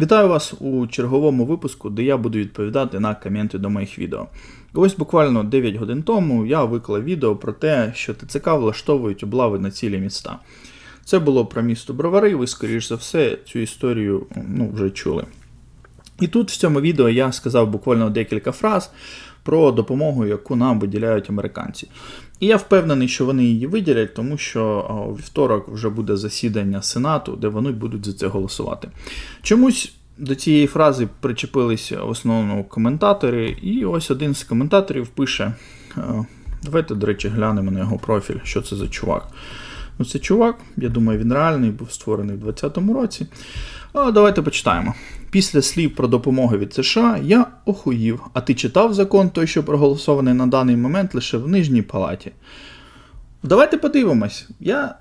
Вітаю вас у черговому випуску, де я буду відповідати на коменти до моїх відео. Ось буквально 9 годин тому я виклав відео про те, що ТЦК влаштовують облави на цілі міста. Це було про місто Бровари, ви, скоріш за все, цю історію ну, вже чули. І тут в цьому відео я сказав буквально декілька фраз про допомогу, яку нам виділяють американці. І я впевнений, що вони її виділять, тому що у вівторок вже буде засідання Сенату, де вони будуть за це голосувати. Чомусь до цієї фрази причепилися в основному коментатори, і ось один з коментаторів пише: давайте, до речі, глянемо на його профіль, що це за чувак. Ну, Це чувак, я думаю, він реальний, був створений в 2020 році. А Давайте почитаємо. Після слів про допомогу від США я охуїв. А ти читав закон, той, що проголосований на даний момент лише в нижній палаті. Давайте подивимось. Я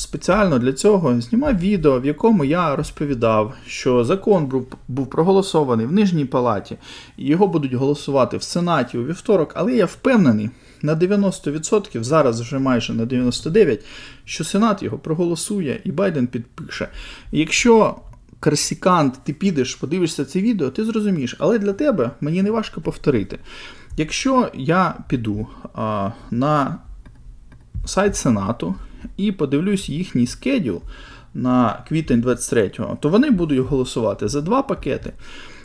спеціально для цього знімав відео, в якому я розповідав, що закон був, проголосований в нижній палаті, і його будуть голосувати в Сенаті у вівторок, але я впевнений на 90%, зараз вже майже на 99%, що Сенат його проголосує і Байден підпише. Якщо Корсікант, ти підеш, подивишся це відео, ти зрозумієш, але для тебе мені не важко повторити. Якщо я піду а, на сайт Сенату і подивлюсь їхній скедюл на квітень 23-го, то вони будуть голосувати за два пакети.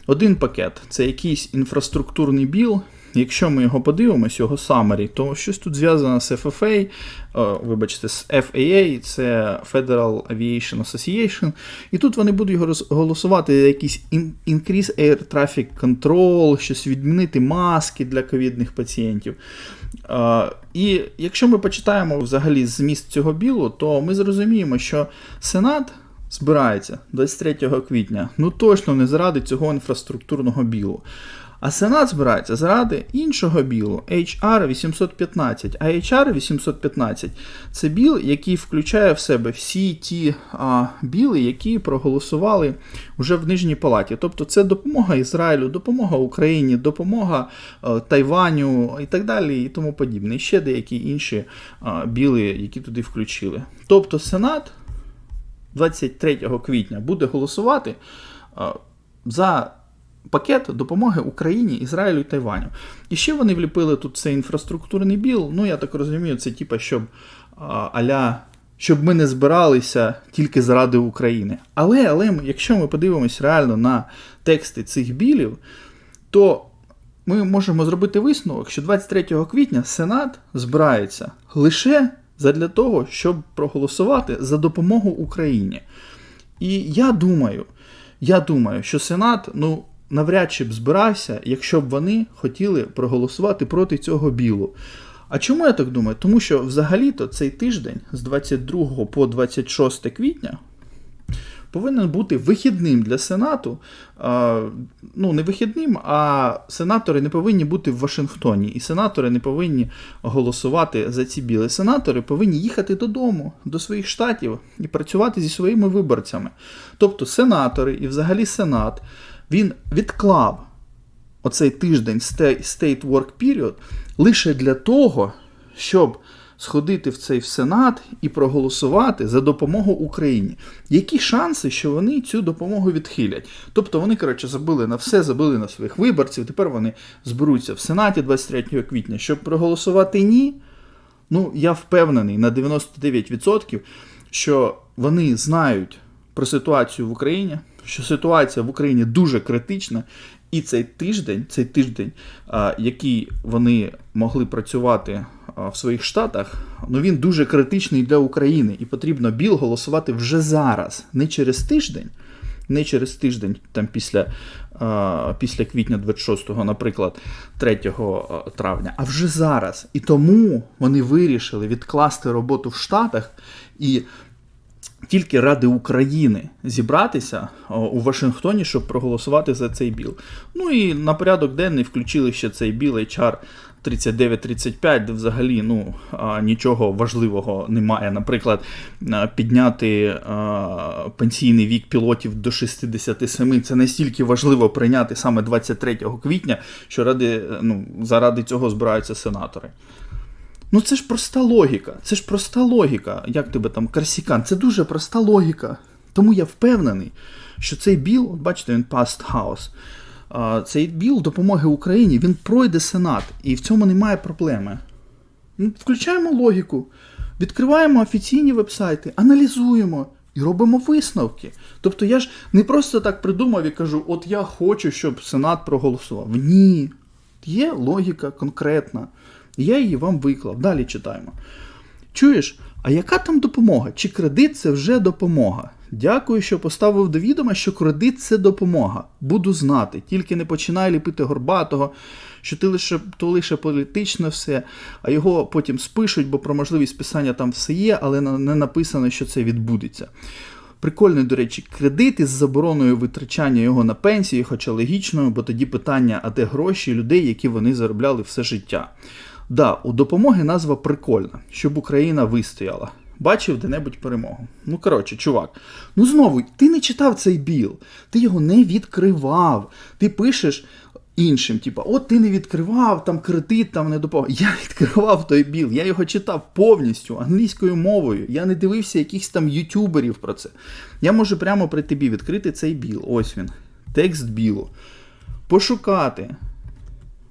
Один пакет це якийсь інфраструктурний біл, Якщо ми його подивимося, його summary, то щось тут зв'язано з FFA, вибачте, з FAA, це Federal Aviation Association. І тут вони будуть його голосувати якийсь Increase Air Traffic Control, щось відмінити маски для ковідних пацієнтів. Uh, і якщо ми почитаємо взагалі зміст цього білу, то ми зрозуміємо, що Сенат збирається 23 квітня, ну точно не заради цього інфраструктурного білу. А Сенат збирається заради іншого білу HR 815. А HR 815 це біл, який включає в себе всі ті а, біли, які проголосували вже в Нижній Палаті. Тобто це допомога Ізраїлю, допомога Україні, допомога а, Тайваню і так далі, і тому подібне. І ще деякі інші а, біли, які туди включили. Тобто Сенат 23 квітня буде голосувати за пакет допомоги Україні, Ізраїлю і Тайваню. І ще вони вліпили тут цей інфраструктурний біл. Ну, я так розумію, це типа, щоб аля. Щоб ми не збиралися тільки заради України. Але, але якщо ми подивимось реально на тексти цих білів, то ми можемо зробити висновок, що 23 квітня Сенат збирається лише для того, щоб проголосувати за допомогу Україні. І я думаю, я думаю, що Сенат, ну навряд чи б збирався, якщо б вони хотіли проголосувати проти цього білу. А чому я так думаю? Тому що взагалі-то цей тиждень з 22 по 26 квітня повинен бути вихідним для Сенату. Ну, не вихідним, а сенатори не повинні бути в Вашингтоні. І сенатори не повинні голосувати за ці біли. Сенатори повинні їхати додому, до своїх штатів і працювати зі своїми виборцями. Тобто сенатори і взагалі Сенат він відклав оцей тиждень State Work Period лише для того, щоб сходити в цей Сенат і проголосувати за допомогу Україні. Які шанси, що вони цю допомогу відхилять? Тобто вони, коротше, забили на все, забили на своїх виборців. Тепер вони зберуться в Сенаті 23 квітня, щоб проголосувати ні. Ну, я впевнений на 99%, що вони знають про ситуацію в Україні що ситуація в Україні дуже критична, і цей тиждень, цей тиждень, який вони могли працювати в своїх штатах, ну він дуже критичний для України, і потрібно БІЛ голосувати вже зараз, не через тиждень. Не через тиждень, там після після квітня 26-го, наприклад, 3 травня, а вже зараз. І тому вони вирішили відкласти роботу в Штатах і тільки ради України зібратися у Вашингтоні, щоб проголосувати за цей біл. Ну і на порядок денний включили ще цей біл HR 3935, де взагалі ну, нічого важливого немає. Наприклад, підняти пенсійний вік пілотів до 67. Це настільки важливо прийняти саме 23 квітня, що ради, ну, заради цього збираються сенатори. Ну це ж проста логіка. Це ж проста логіка. Як тебе там Корсікан? Це дуже проста логіка. Тому я впевнений, що цей біл, от бачите, він past house, цей біл допомоги Україні, він пройде Сенат, і в цьому немає проблеми. Включаємо логіку, відкриваємо офіційні вебсайти, аналізуємо і робимо висновки. Тобто я ж не просто так придумав і кажу, от я хочу, щоб Сенат проголосував. Ні. Є логіка конкретна. Я її вам виклав. Далі читаємо. Чуєш, а яка там допомога? Чи кредит це вже допомога? Дякую, що поставив до відома, що кредит це допомога. Буду знати. Тільки не починай ліпити горбатого, що ти лише то лише політичне все, а його потім спишуть, бо про можливість списання там все є, але не написано, що це відбудеться. Прикольний, до речі, кредит із забороною витрачання його на пенсії, хоча логічно, бо тоді питання, а де гроші людей, які вони заробляли все життя. Да, у допомоги назва прикольна, щоб Україна вистояла. Бачив де-небудь перемогу. Ну, коротше, чувак. Ну знову, ти не читав цей біл, ти його не відкривав. Ти пишеш іншим, типа, от ти не відкривав там кредит, там не допомога. Я відкривав той біл, я його читав повністю англійською мовою. Я не дивився якихось там ютуберів про це. Я можу прямо при тобі відкрити цей біл. Ось він. Текст білу. Пошукати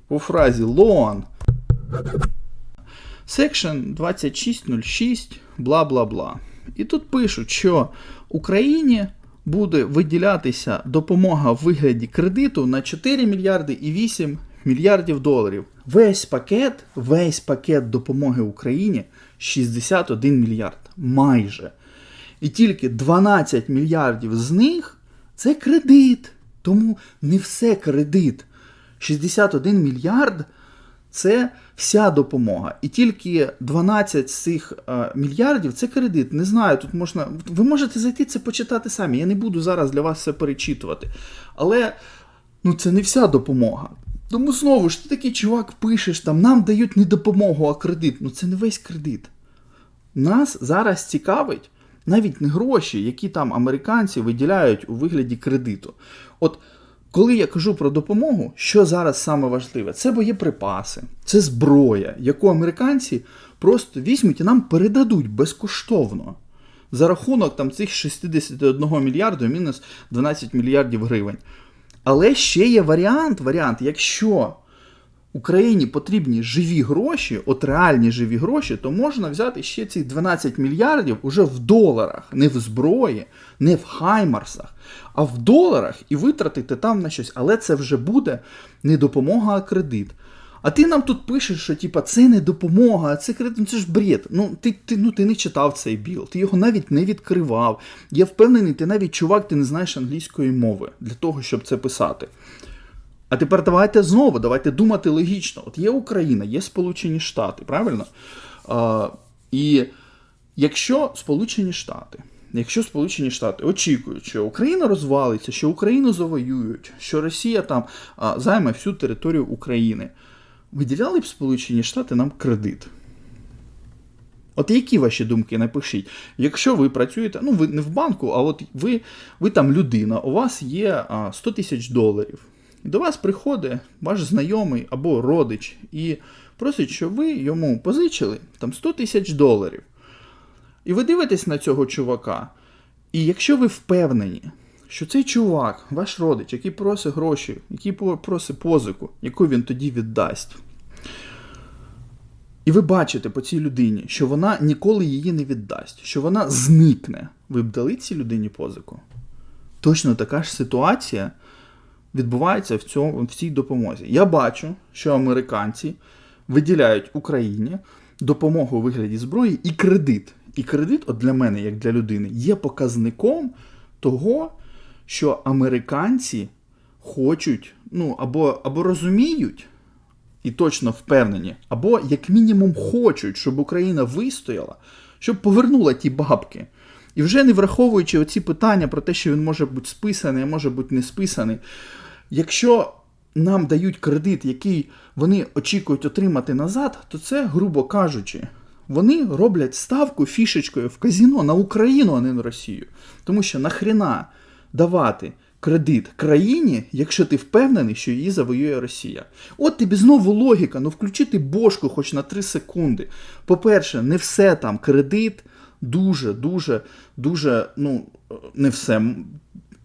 по фразі loan Section 2606, бла бла бла. І тут пишуть, що Україні буде виділятися допомога в вигляді кредиту на 4 мільярди і 8 мільярдів доларів. Весь пакет, весь пакет допомоги Україні 61 мільярд. Майже. І тільки 12 мільярдів з них це кредит. Тому не все кредит. 61 мільярд це вся допомога. І тільки 12 з цих е, мільярдів це кредит. Не знаю, тут можна. Ви можете зайти це почитати самі. Я не буду зараз для вас все перечитувати. Але ну, це не вся допомога. Тому знову ж ти такий чувак пишеш, там нам дають не допомогу, а кредит. Ну це не весь кредит. Нас зараз цікавить навіть не гроші, які там американці виділяють у вигляді кредиту. От коли я кажу про допомогу, що зараз саме важливе? Це боєприпаси, це зброя, яку американці просто візьмуть і нам передадуть безкоштовно. За рахунок там цих 61 мільярду мінус 12 мільярдів гривень. Але ще є варіант, варіант, якщо Україні потрібні живі гроші, от реальні живі гроші, то можна взяти ще ці 12 мільярдів уже в доларах, не в зброї, не в хаймарсах, а в доларах і витратити там на щось. Але це вже буде не допомога, а кредит. А ти нам тут пишеш, що типа це не допомога, а це кредит, ну це ж бред. Ну ти, ти, ну, ти не читав цей біл, ти його навіть не відкривав. Я впевнений, ти навіть чувак, ти не знаєш англійської мови для того, щоб це писати. А тепер давайте знову, давайте думати логічно. От є Україна, є Сполучені Штати, правильно? А, і якщо Сполучені Штати, якщо Сполучені Штати очікують, що Україна розвалиться, що Україну завоюють, що Росія там а, займе всю територію України, виділяли б Сполучені Штати нам кредит. От які ваші думки напишіть? Якщо ви працюєте, ну ви не в банку, а от ви, ви там людина, у вас є а, 100 тисяч доларів. До вас приходить ваш знайомий або родич і просить, щоб ви йому позичили там 100 тисяч доларів. І ви дивитесь на цього чувака. І якщо ви впевнені, що цей чувак, ваш родич, який просить гроші, який просить позику, яку він тоді віддасть, і ви бачите по цій людині, що вона ніколи її не віддасть, що вона зникне, ви б дали цій людині позику? Точно така ж ситуація відбувається в, цьому, в цій допомозі. Я бачу, що американці виділяють Україні допомогу у вигляді зброї і кредит. І кредит, от для мене, як для людини, є показником того, що американці хочуть, ну, або, або розуміють, і точно впевнені, або як мінімум хочуть, щоб Україна вистояла, щоб повернула ті бабки. І вже не враховуючи оці питання про те, що він може бути списаний, а може бути не списаний. Якщо нам дають кредит, який вони очікують отримати назад, то це, грубо кажучи, вони роблять ставку фішечкою в казіно на Україну, а не на Росію. Тому що нахрена давати кредит країні, якщо ти впевнений, що її завоює Росія. От тобі знову логіка, ну включити бошку хоч на 3 секунди. По-перше, не все там кредит, дуже, дуже, дуже, ну, не все.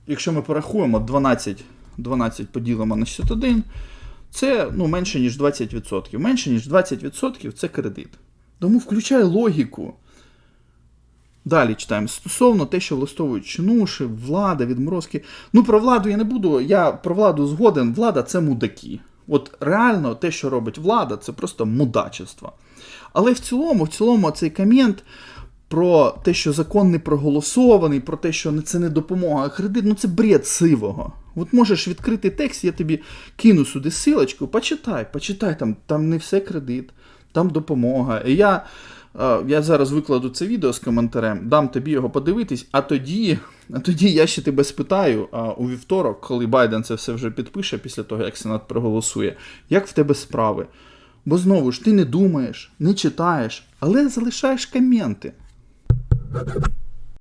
Якщо ми порахуємо 12, 12 поділимо на 61, це ну, менше, ніж 20%. Менше, ніж 20% це кредит. Тому включай логіку. Далі читаємо. Стосовно те, що влаштовують чинуші, влада, відморозки. Ну, про владу я не буду. Я про владу згоден. Влада це мудаки. От реально те, що робить влада, це просто мудачество. Але в цілому, в цілому, цей комент про те, що закон не проголосований, про те, що це не допомога, а кредит, ну це бред сивого. От можеш відкрити текст, я тобі кину сюди силочку, почитай, почитай, там, там не все кредит, там допомога. І я, е, я зараз викладу це відео з коментарем, дам тобі його подивитись, а тоді, а тоді я ще тебе спитаю а, у вівторок, коли Байден це все вже підпише після того, як Сенат проголосує, як в тебе справи? Бо знову ж ти не думаєш, не читаєш, але залишаєш коменти.